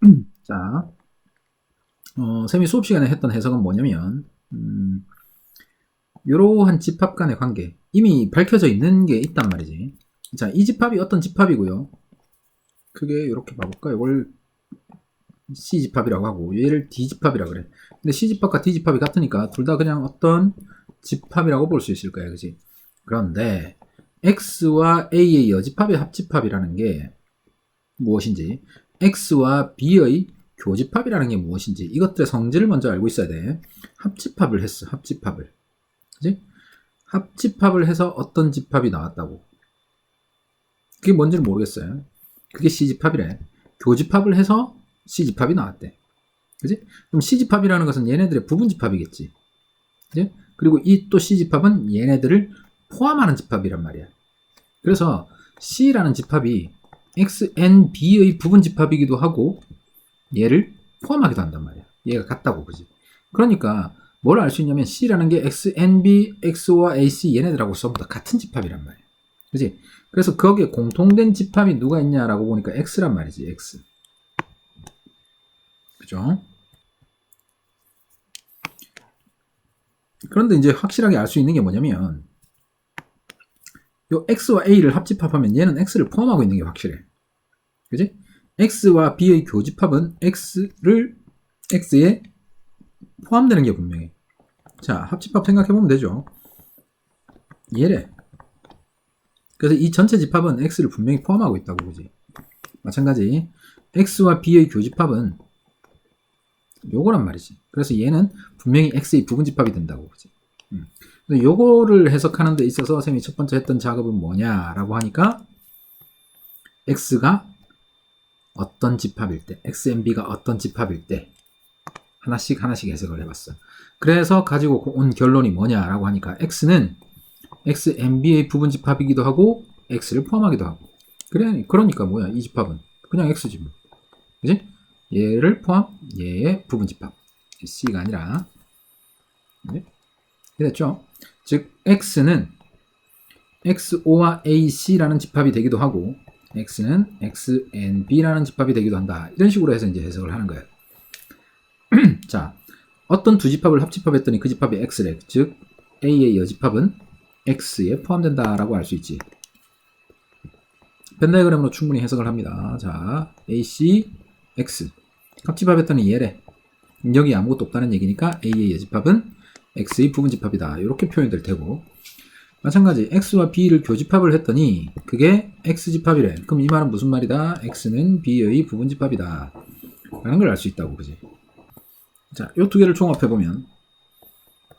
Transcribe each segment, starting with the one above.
자, 어, 쌤이 수업 시간에 했던 해석은 뭐냐면, 음, 이러한 집합 간의 관계. 이미 밝혀져 있는 게 있단 말이지. 자, 이 집합이 어떤 집합이고요. 크게 이렇게 봐볼까? 이걸 C집합이라고 하고, 얘를 D집합이라고 그래. 근데 C집합과 D집합이 같으니까 둘 다 그냥 어떤 집합이라고 볼 수 있을 거야. 그지? 그런데, X와 A의 여집합의 합집합이라는 게 무엇인지, X와 B의 교집합이라는 게 무엇인지, 이것들의 성질을 먼저 알고 있어야 돼. 합집합을 했어, 합집합을. 그지? 합집합을 해서 어떤 집합이 나왔다고. 그게 뭔지를 모르겠어요. 그게 C집합이래. 교집합을 해서 C집합이 나왔대. 그지? 그럼 C집합이라는 것은 얘네들의 부분집합이겠지. 그지? 그리고 이 또 C집합은 얘네들을 포함하는 집합이란 말이야. 그래서 C라는 집합이 XNB의 부분 집합이기도 하고 얘를 포함하기도 한단 말이야. 얘가 같다고, 그지? 그러니까 뭘 알 수 있냐면 C라는 게 XNB, X와 AC 얘네들하고 전부 다 같은 집합이란 말이야. 그지? 그래서 거기에 공통된 집합이 누가 있냐라고 보니까 X란 말이지, X. 그죠? 그런데 이제 확실하게 알 수 있는 게 뭐냐면 요 X와 A를 합집합하면 얘는 X를 포함하고 있는 게 확실해. 그지? X와 B의 교집합은 X를 X에 포함되는 게 분명해. 자, 합집합 생각해 보면 되죠. 얘래. 그래서 이 전체 집합은 X를 분명히 포함하고 있다고, 그지? 마찬가지, X와 B의 교집합은 요거란 말이지. 그래서 얘는 분명히 X의 부분집합이 된다고, 그지? 음. 요거를 해석하는 데 있어서 선생님이 첫 번째 했던 작업은 뭐냐라고 하니까 X가 어떤 집합일 때, XMB가 어떤 집합일 때 하나씩 하나씩 해석을 해봤어. 그래서 가지고 온 결론이 뭐냐라고 하니까 X는 XMB의 부분 집합이기도 하고 X를 포함하기도 하고. 그래, 그러니까 뭐야 이 집합은 그냥 X지 뭐. 그지? 얘를 포함, 얘의 부분 집합. C가 아니라. 네? 됐죠? 즉 X는 XO와 AC라는 집합이 되기도 하고 X는 XNB라는 집합이 되기도 한다. 이런 식으로 해서 이제 해석을 하는 거예요. 자, 어떤 두 집합을 합집합했더니 그 집합이 X래. 즉, A의 여집합은 X에 포함된다라고 알 수 있지. 벤다이그램으로 충분히 해석을 합니다. 자, AC, X. 합집합했더니 얘래. 여기 아무것도 없다는 얘기니까 A의 여집합은 X의 부분 집합이다. 이렇게 표현될 테고. 마찬가지 X와 B를 교집합을 했더니 그게 X집합이래. 그럼 이 말은 무슨 말이다? X는 B의 부분 집합이다. 라는 걸 알 수 있다고, 그지? 자, 요두 개를 종합해 보면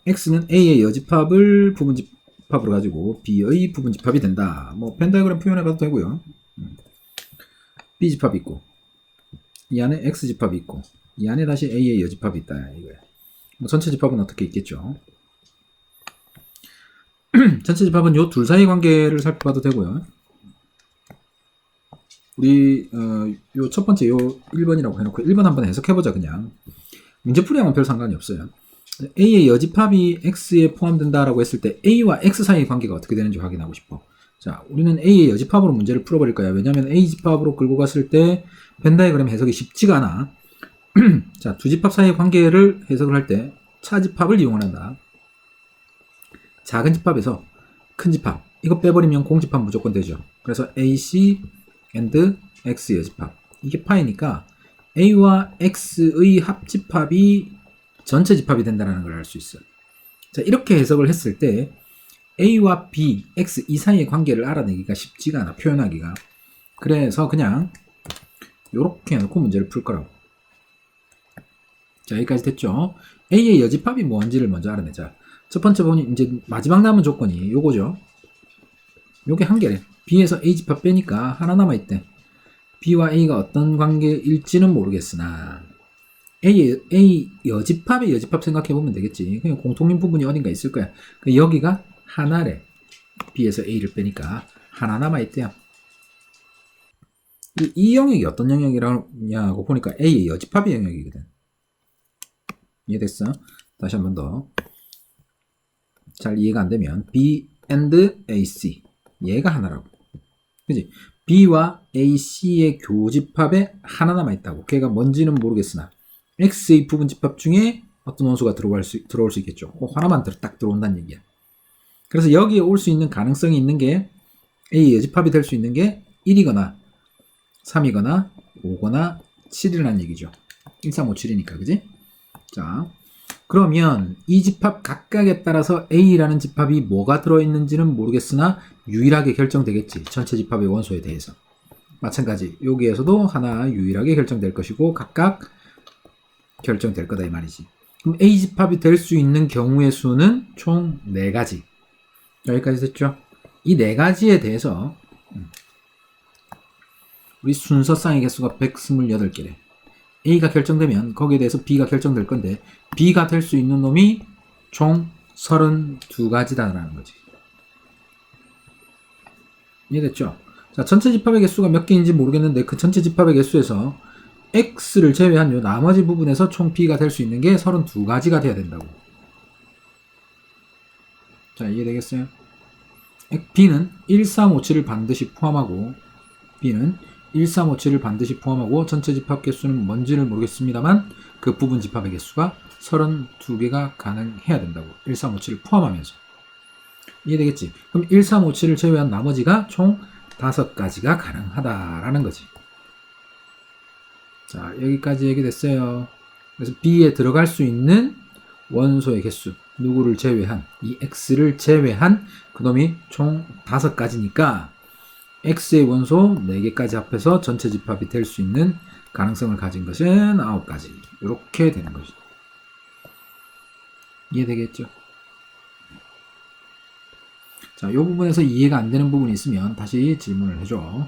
X는 A의 여집합을 부분 집합으로 가지고 B의 부분 집합이 된다. 뭐 펜다그램 표현해 봐도 되고요. 음. B집합이 있고 이 안에 X집합이 있고 이 안에 다시 A의 여집합이 있다. 이거야. 뭐 전체 집합은 어떻게 있겠죠? 전체 집합은 요 둘 사이 관계를 살펴봐도 되고요. 우리 어, 요 첫 번째 요 1번이라고 해놓고 1번 한번 해석해보자 그냥. 문제풀이하고는 별 상관이 없어요. A의 여집합이 X에 포함된다라고 했을 때 A와 X 사이의 관계가 어떻게 되는지 확인하고 싶어. 자, 우리는 A의 여집합으로 문제를 풀어버릴 거야. 왜냐하면 A 집합으로 끌고 갔을 때 벤다이그램 해석이 쉽지가 않아. 자, 두 집합 사이의 관계를 해석을 할 때 차집합을 이용한다. 작은 집합에서 큰 집합. 이거 빼버리면 공집합 무조건 되죠. 그래서 AC and X 여집합. 이게 파이니까 A와 X의 합집합이 전체 집합이 된다는 걸 알 수 있어요. 자, 이렇게 해석을 했을 때 A와 B, X 이 사이의 관계를 알아내기가 쉽지가 않아, 표현하기가. 그래서 그냥 이렇게 해놓고 문제를 풀 거라고. 자, 여기까지 됐죠? A의 여집합이 뭔지를 먼저 알아내자. 첫 번째 보니 이제 마지막 남은 조건이 요거죠. 요게 한 개래. B에서 A 집합 빼니까 하나 남아있대. B와 A가 어떤 관계일지는 모르겠으나 A, A 여집합의 여집합 생각해보면 되겠지. 그냥 공통인 부분이 어딘가 있을 거야. 그 여기가 하나래. B에서 A를 빼니까 하나 남아있대요. 이, 이 영역이 어떤 영역이라고 보니까 A의 여집합의 영역이거든. 이해됐어? 다시 한 번 더. 잘 이해가 안 되면 B and AC 얘가 하나라고. 그지? B와 A, C의 교집합에 하나 남아있다고. 걔가 뭔지는 모르겠으나 X의 부분 집합 중에 어떤 원소가 들어올 수, 들어올 수 있겠죠. 그 하나만 들- 딱 들어온다는 얘기야. 그래서 여기에 올 수 있는 가능성이 있는 게 A 여집합이 될 수 있는 게 1이거나 3이거나 5거나 7이라는 얘기죠. 1, 3, 5, 7이니까 그지? 자 그러면 이 집합 각각에 따라서 A라는 집합이 뭐가 들어있는지는 모르겠으나 유일하게 결정되겠지. 전체 집합의 원소에 대해서. 마찬가지 여기에서도 하나 유일하게 결정될 것이고 각각 결정될 거다 이 말이지. 그럼 A 집합이 될 수 있는 경우의 수는 총 4가지. 여기까지 됐죠? 이네 가지에 대해서 음, 우리 순서상의 개수가 128개래. A가 결정되면 거기에 대해서 B가 결정될 건데 B가 될 수 있는 놈이 총 32가지다라는 거지. 이해됐죠? 자, 전체 집합의 개수가 몇 개인지 모르겠는데 그 전체 집합의 개수에서 X를 제외한 요 나머지 부분에서 총 B가 될 수 있는 게 32가지가 돼야 된다고. 자, 이해되겠어요? B는 1357을 반드시 포함하고 B는 1357을 반드시 포함하고 전체 집합 개수는 뭔지를 모르겠습니다만 그 부분 집합의 개수가 32개가 가능해야 된다고 1357을 포함하면서. 이해되겠지? 그럼 1357을 제외한 나머지가 총 5가지가 가능하다라는 거지. 자 여기까지 얘기됐어요. 그래서 B에 들어갈 수 있는 원소의 개수 누구를 제외한 이 X를 제외한 그놈이 총 5가지니까 X의 원소 4개까지 합해서 전체 집합이 될 수 있는 가능성을 가진 것은 9가지. 이렇게 되는 것이죠. 이해되겠죠? 자, 이 부분에서 이해가 안 되는 부분이 있으면 다시 질문을 해줘.